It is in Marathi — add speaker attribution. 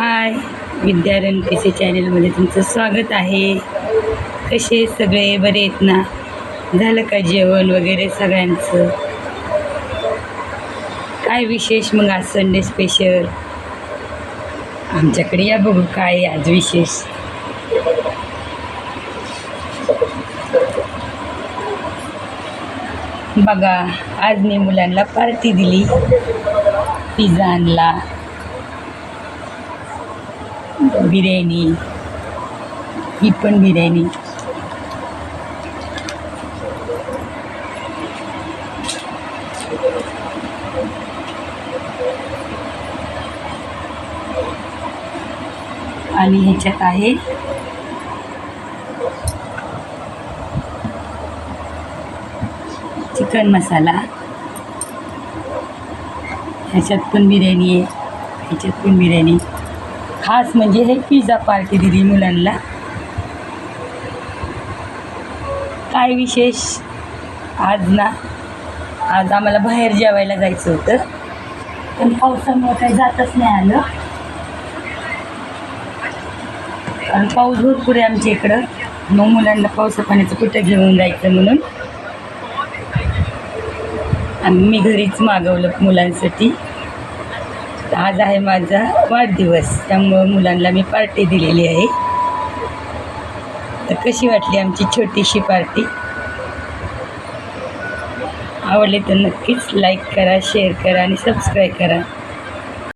Speaker 1: हाय विद्यारण कसे चॅनलमध्ये तुमचं स्वागत आहे. कसे सगळे? बरे आहेत ना? झालं का जेवण वगैरे सगळ्यांचं? काय विशेष मग आज संडे स्पेशल आमच्याकडे या बघू काय आज विशेष. बघा आज मी मुलांना पार्टी दिली. पिझ्झा आणला. बिर्याणी. ही पण बिर्याणी. आणि ह्याच्यात आहे चिकन मसाला. ह्याच्यात पण बिर्याणी आहे. ह्याच्यात पण बिर्याणी. खास म्हणजे हे पिझ्झा पार्टी दिली मुलांना. काय विशेष? आज ना आज आम्हाला बाहेर जेवायला जायचं होतं. पण पावसामुळे काही जातच नाही आलं. कारण पाऊस भरपूर आहे आमच्या इकडं. मग मुलांना पावसा पाण्याचं कुठं घेऊन जायचं म्हणून. आम्ही मी घरीच मागवलं मुलांसाठी. आज आहे माझा वाढदिवस त्यामुळं मुलांना मी पार्टी दिलेली आहे. तर कशी वाटली आमची छोटीशी पार्टी? आवडली तर नक्कीच लाईक करा शेअर करा आणि सबस्क्राईब करा.